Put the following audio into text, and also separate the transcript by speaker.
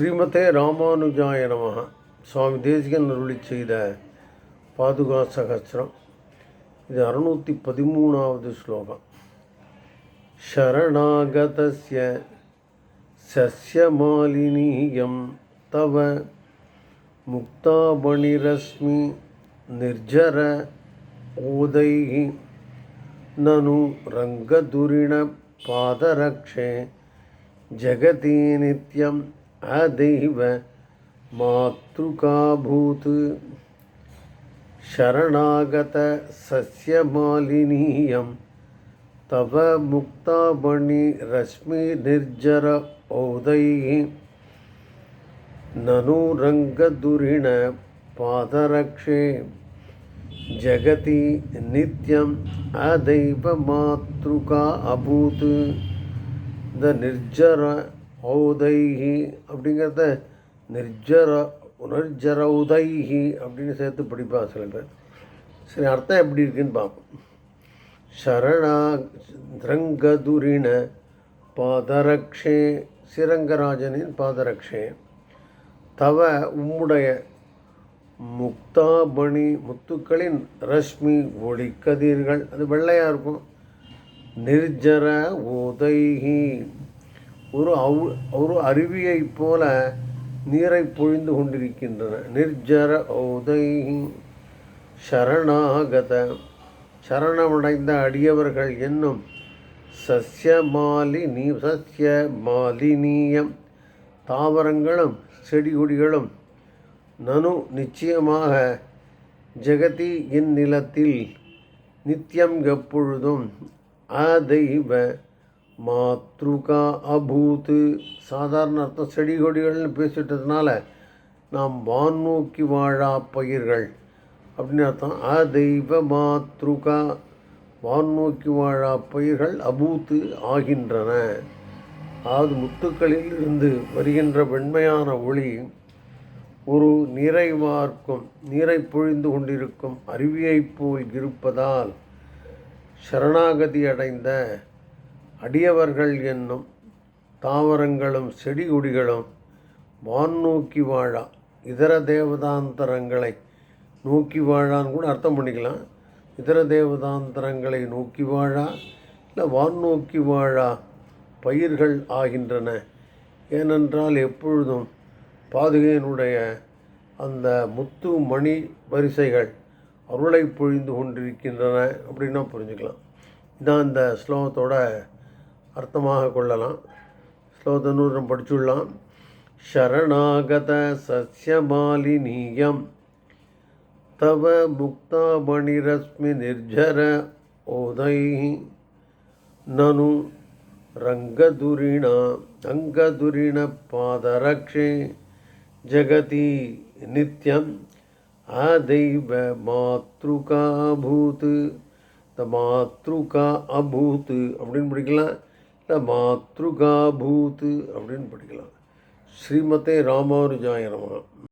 Speaker 1: ஸ்ரீமதே ராமானுஜாய நமக சுவாமி தேசிகன் அருளி செய்த பாதுகா சகசிரம். இது அறுநூற்றி பதிமூணாவது ஸ்லோகம். ஷரணாகதஸ்ய சசியமாலினீயம் தவ முக்தாபணிரஸ்மி நிர்ஜர ஓதை நனு ரங்கதுரிண பாதரக்ஷே ஜெகதி நித்யம் अदैव मातृकाभूत् शरणागतसस्यमालिनीयं तव मुक्तामणिरश्मिनिर्जर औदैः ननु रङ्गदुरिण पादरक्षे जगति नित्यम् अदैव मातृका अभूत् द निर्जर ஔதைஹி அப்படிங்கிறத நிர்ஜர உணர்ஜர உதைஹி அப்படின்னு சேர்த்து படிப்பான் சில பேர். சரி அர்த்தம் எப்படி இருக்குன்னு பார்ப்போம். சரணா ரங்கதுரிண பாதரக்ஷே சிரங்கராஜனின் பாதரக்ஷே. தவ உம்முடைய முக்தாபணி முத்துக்களின் ரஷ்மி ஒளிக்கதிர்கள். அது வெள்ளையாக இருக்கும். நிர்ஜர உதைஹி ஒரு அவு ஒரு அருவியைப் போல நீரை பொழிந்து கொண்டிருக்கின்றன. நிர்ஜர உதயி சரணாகத. சரணமடைந்த அடியவர்கள் என்னும் சசியமாலினி சசிய சஸ்ய மாலினீயம் தாவரங்களும் செடி கொடிகளும் நனு நிச்சயமாக ஜெகதி இந்நிலத்தில் நித்தியம் எப்பொழுதும் அதைவ மாத்ருகா அபூத்து. சாதாரண அர்த்தம் செடி கொடிகள்னு பேசிட்டதுனால நாம் வான்நோக்கி வாழா பயிர்கள். அப்படின்னு அர்த்தம். அதைவ மாத்ருகா வான்நோக்கி வாழா பயிர்கள் அபூத்து ஆகின்றன. அதாவது முத்துக்களில் இருந்து வருகின்ற வெண்மையான ஒளி ஒரு நீரை வார்க்கும் நீரை பொழிந்து கொண்டிருக்கும் அருவியைப் போல் இருப்பதால் சரணாகதி அடைந்த அடியவர்கள் என்னும் தாவரங்களும் செடி கொடிகளும் வான் நோக்கி வாழா. இதர தேவதாந்தரங்களை நோக்கி வாழான்னு கூட அர்த்தம் பண்ணிக்கலாம். இதர தேவதாந்தரங்களை நோக்கி வாழா இல்லை வான் நோக்கி வாழா பயிர்கள் ஆகின்றன. ஏனென்றால் எப்பொழுதும் பாதுகையினுடைய அந்த முத்து மணி வரிசைகள் அருளை பொழிந்து கொண்டிருக்கின்றன அப்படின்னா புரிஞ்சுக்கலாம். இதான் இந்த ஸ்லோகத்தோட அர்த்தமாக கொள்ளலாம். ஸ்லோகத்தை நூறு படிச்சுடலாம். சரணாகத சஸ்யமாலினீயம் தவ முக்தாமணிரஸ்மி நிர்ஜர ஓதை நனு ரங்கதுரிணா ரங்கதுரிண பாதரக்ஷே ஜகதி நித்யம் அதைவ மாத்ருகா அபூத் த மாத்ருகா அபூத் அப்படின்னு படிக்கலாம் மாத்ருகாபூத் அப்படின்னு படிக்கலாம். ஸ்ரீமதே ராமானுஜாய நமः